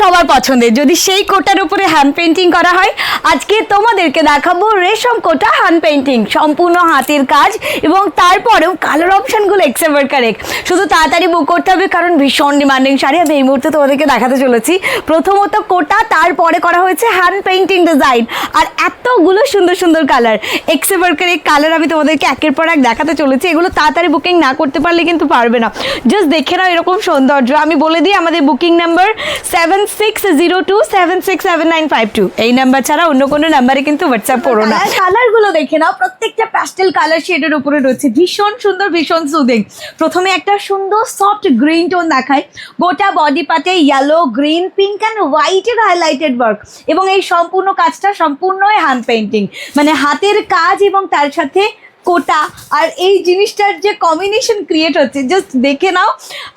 সবার পছন্দের যদি সেই কোটার উপরে হ্যান্ড পেন্টিং করা হয়, আজকে তোমাদেরকে দেখাবো রেশম কোটা হ্যান্ড পেন্টিং সম্পূর্ণ হাতের কাজ এবং তারপরেও কালার অপশনগুলো এক্সেভার কারেক্ট শুধু তাড়াতাড়ি বুক করতে হবে, কারণ ভীষণ ডিমান্ডিং শাড়ি। আমি এই মুহূর্তে তোমাদেরকে দেখাতে চলেছি। প্রথমত কোটা, তারপরে করা হয়েছে হ্যান্ড পেন্টিং ডিজাইন আর এতগুলো সুন্দর সুন্দর কালার এক্সেভার কারেক্ট কালার আমি তোমাদেরকে একের পর এক দেখাতে চলেছি। এগুলো তাড়াতাড়ি বুকিং না করতে পারলে কিন্তু পারবে না। জাস্ট দেখে নাও এরকম সৌন্দর্য। আমি বলে দিই, আমাদের booking number seven six zero two seven six seven nine five two এই নাম্বার ছাড়া অন্য কোনো নাম্বারে কিন্তু হোয়াটসঅ্যাপ করো না। কালারগুলো দেখে নাও। প্রত্যেকটা প্যাস্টেল কালার শেডের উপরে রয়েছে। ভীষণ সুন্দর, ভীষণ সুদিং প্রথমে একটা সুন্দর সফট গ্রিন টোন দেখায় গোটা বডি পাতে ইয়েলো গ্রিন পিঙ্ক অ্যান্ড হোয়াইটের হাইলাইটেড ওয়ার্ক এবং এই সম্পূর্ণ কাজটা সম্পূর্ণই হ্যান্ড পেন্টিং মানে হাতের কাজ এবং তার সাথে কোটা আর এই জিনিসটার যে কম্বিনেশন ক্রিয়েট হচ্ছে জাস্ট দেখে নাও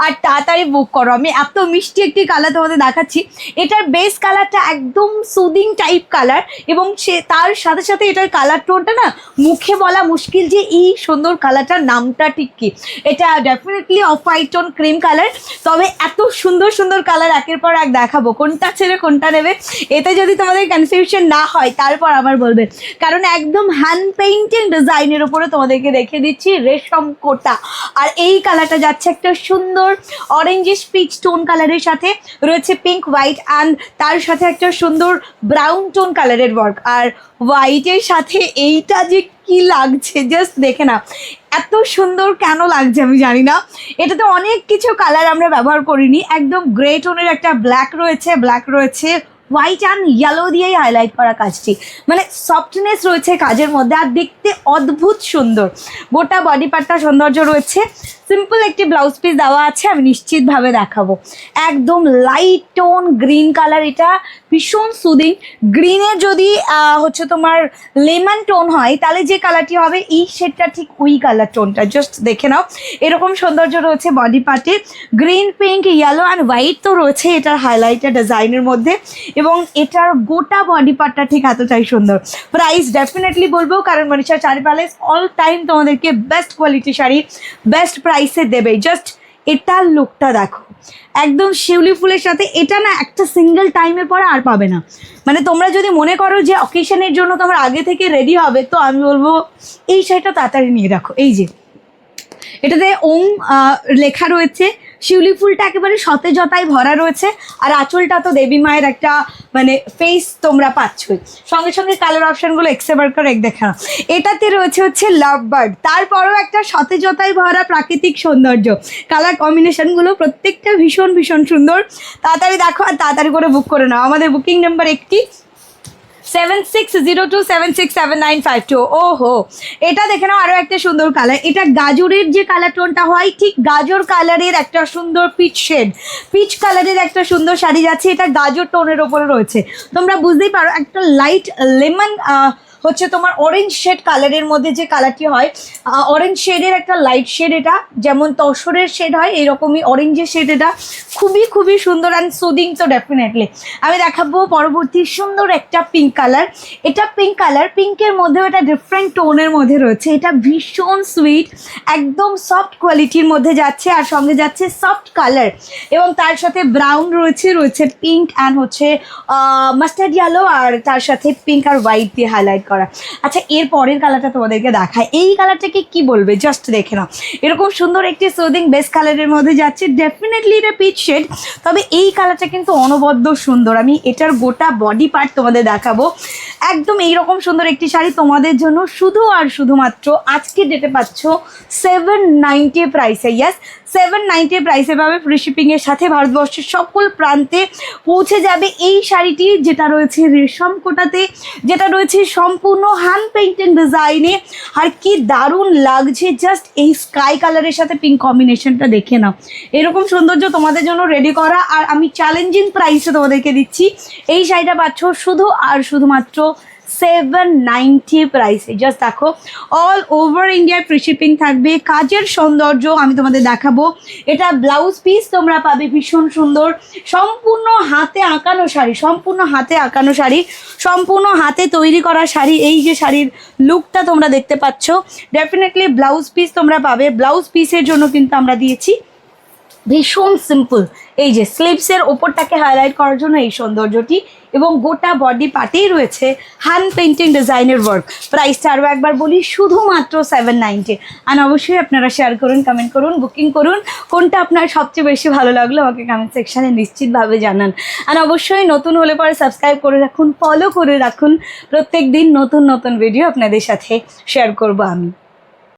আর তাড়াতাড়ি বুক করো। আমি এত মিষ্টি একটি কালার তোমাদের দেখাচ্ছি। এটার বেস কালারটা একদম সুদিং টাইপ কালার এবং সে তার সাথে সাথে এটার কালার টোনটা না মুখে বলা মুশকিল যে এই সুন্দর কালারটার নামটা ঠিক কি? এটা definitely off white tone cream colour তবে এত সুন্দর সুন্দর কালার একের পর এক দেখাবো। কোনটা ছেড়ে, কোনটা নেবে? এতে যদি তোমাদের কনফিউশন না হয়, তারপর আবার বলবে। কারণ একদম হ্যান্ড পেইন্টিং ডিজাইনের উপরে তোমাদেরকে দেখে দিচ্ছি রেশম কোটা। আর এই কালারটা যাচ্ছে একটা সুন্দর অরেঞ্জিশ পিচ টোন কালারের সাথে, রয়েছে পিঙ্ক হোয়াইট অ্যান্ড তার সাথে একটা সুন্দর ব্রাউন টোন কালারের ওয়ার্ক আর হোয়াইটের সাথে এইটা যে কি লাগছে জাস্ট দেখে না এত সুন্দর কেন লাগছে আমি জানি না। এটাতে অনেক কিছু কালার আমরা ব্যবহার করিনি। একদম গ্রে টোনের একটা ব্ল্যাক রয়েছে ব্ল্যাক রয়েছে হোয়াইট অ্যান্ড ইয়েলো দিয়েই হাইলাইট করা কাজটি। মানে সফটনেস রয়েছে কাজের মধ্যে আর দেখতে অদ্ভুত সুন্দর। গোটা বডি পার্টটা সৌন্দর্য রয়েছে। সিম্পল একটি ব্লাউজ পিস দেওয়া আছে, আমি নিশ্চিতভাবে দেখাবো। একদম লাইট টোন গ্রিন কালার এটা। ভীষণ সুদিং গ্রিনের যদি হচ্ছে তোমার লেমন টোন হয়, তাহলে যে কালারটি হবে, এই শেডটা ঠিক ওই কালার টোনটা জাস্ট দেখে নাও। এরকম সৌন্দর্য রয়েছে বডি পার্টে green pink yellow and white তো রয়েছে এটার হাইলাইটার ডিজাইনের মধ্যে। এবং এটার গোটা বডি পার্টটা ঠিক এতটাই সুন্দর। প্রাইস ডেফিনেটলি বলব, কারণ Manisha Sari Palace all time তোমাদেরকে বেস্ট কোয়ালিটি শাড়ি বেস্ট প্রাইসে দেবে। জাস্ট এটার লুকটা দেখো। একদম শিউলি ফুলের সাথে, এটা না একটা সিঙ্গেল টাইমের পরে আর পাবে না। মানে তোমরা যদি মনে করো যে অকেশনের জন্য তোমরা আগে থেকে রেডি হবে, তো আমি বলব এই শাড়িটা তাড়াতাড়ি নিয়ে রাখো এই যে, এটাতে ওম লেখা রয়েছে শিউলি ফুলটা একেবারে সতেজতায় ভরা রয়েছে, আর আঁচলটা তো দেবী মায়ের একটা মানে ফেস তোমরা পাচ্ছই। সঙ্গে সঙ্গে কালার অপশনগুলো এক্সেবার করে এক দেখা নাও। এটাতে রয়েছে হচ্ছে লাভ বার্ড তারপরেও একটা সতেজতায় ভরা প্রাকৃতিক সৌন্দর্য। কালার কম্বিনেশনগুলো প্রত্যেকটা ভীষণ ভীষণ সুন্দর। তাড়াতাড়ি দেখো আর তাড়াতাড়ি করে বুক করে নাও। আমাদের বুকিং নাম্বার একটি seven six zero two seven six seven nine five two ও হো এটা দেখে নাও আরও একটা সুন্দর কালার এটা গাজরের যে কালার টোনটা হয়, ঠিক গাজর কালারের একটা সুন্দর পিচ শেড পিচ কালারের একটা সুন্দর শাড়ি যাচ্ছে, এটা গাজর টোনের ওপরে রয়েছে। তোমরা বুঝতেই পারো, একটা লাইট লেমন হচ্ছে তোমার অরেঞ্জ শেড কালারের মধ্যে যে কালারটি হয় অরেঞ্জ শেডের একটা লাইট শেড এটা, যেমন তসরের শেড হয়, এরকমই অরেঞ্জের শেড এটা। খুবই খুবই সুন্দর অ্যান্ড সুদিং তো ডেফিনেটলি আমি দেখাবো পরবর্তী সুন্দর একটা পিঙ্ক কালার এটা পিঙ্ক কালার পিঙ্কের মধ্যেও এটা ডিফারেন্ট টোনের মধ্যে রয়েছে। এটা ভীষণ সুইট একদম সফট কোয়ালিটির মধ্যে যাচ্ছে আর সঙ্গে যাচ্ছে সফট কালার এবং তার সাথে ব্রাউন রয়েছে রয়েছে পিঙ্ক অ্যান্ড হচ্ছে মাস্টার্ড ইয়েলো আর তার সাথে পিঙ্ক আর হোয়াইট দিয়ে হাইলাইট করা। আচ্ছা এর পরের কালারটা তোমাদেরকে দেখায় এই কালারটাকে কি বলবে? জাস্ট দেখে নাও। এরকম সুন্দর একটি সোদিং বেস কালারের মধ্যে যাচ্ছে। ডেফিনেটলি এটা পিচ শেড তবে এই কালারটা কিন্তু অনবদ্য সুন্দর। আমি এটার গোটা বডি পার্ট তোমাদের দেখাবো। একদম এইরকম সুন্দর একটি শাড়ি তোমাদের জন্য শুধু আর শুধুমাত্র আজকে ডেটে পাচ্ছ সেভেন নাইনটি প্রাইসে ইয়াস সেভেন নাইনটি প্রাইসে পাবে ফ্রি শিপিংয়ের সাথে ভারতবর্ষের সকল প্রান্তে পৌঁছে যাবে এই শাড়িটি যেটা রয়েছে রেশম কোটাতে, যেটা রয়েছে সম্পূর্ণ হ্যান্ড পেইন্টেড ডিজাইনে আর কি দারুণ লাগছে জাস্ট এই স্কাই কালারের সাথে পিঙ্ক কম্বিনেশনটা দেখে নাও। এরকম সৌন্দর্য তোমাদের জন্য রেডি করা। আর আমি চ্যালেঞ্জিং প্রাইসে তোমাদেরকে দিচ্ছি। এই শাড়িটা পাচ্ছ শুধু আর শুধুমাত্র সেভেন নাইনটি প্রাইসে জাস্ট দেখো অল ওভার ইন্ডিয়ার ফ্রি থাকবে। কাজের সৌন্দর্য আমি তোমাদের দেখাবো। এটা ব্লাউজ পিস তোমরা পাবে, ভীষণ সুন্দর। সম্পূর্ণ হাতে আঁকানো শাড়ি, সম্পূর্ণ হাতে আঁকানো শাড়ি, সম্পূর্ণ হাতে তৈরি করা শাড়ি। এই যে শাড়ির লুকটা তোমরা দেখতে পাচ্ছ ডেফিনেটলি ব্লাউজ পিস তোমরা পাবে। ব্লাউজ পিসের জন্য কিন্তু আমরা দিয়েছি ভীষণ সিম্পল এই যে স্লিপসের ওপরটাকে হাইলাইট করার জন্য এই সৌন্দর্যটি এবং গোটা বডি পার্টেই রয়েছে হ্যান্ড পেন্টিং ডিজাইনের ওয়ার্ক প্রাইসটা আরও একবার বলি, শুধুমাত্র সেভেন নাইনটি আর অবশ্যই আপনারা শেয়ার করুন কমেন্ট করুন বুকিং করুন। কোনটা আপনার সবচেয়ে বেশি ভালো লাগল আমাকে কমেন্ট সেকশানে নিশ্চিতভাবে জানান। আর অবশ্যই নতুন হলে পরে সাবস্ক্রাইব করে রাখুন ফলো করে রাখুন। প্রত্যেক দিন নতুন নতুন ভিডিও আপনাদের সাথে শেয়ার করব আমি।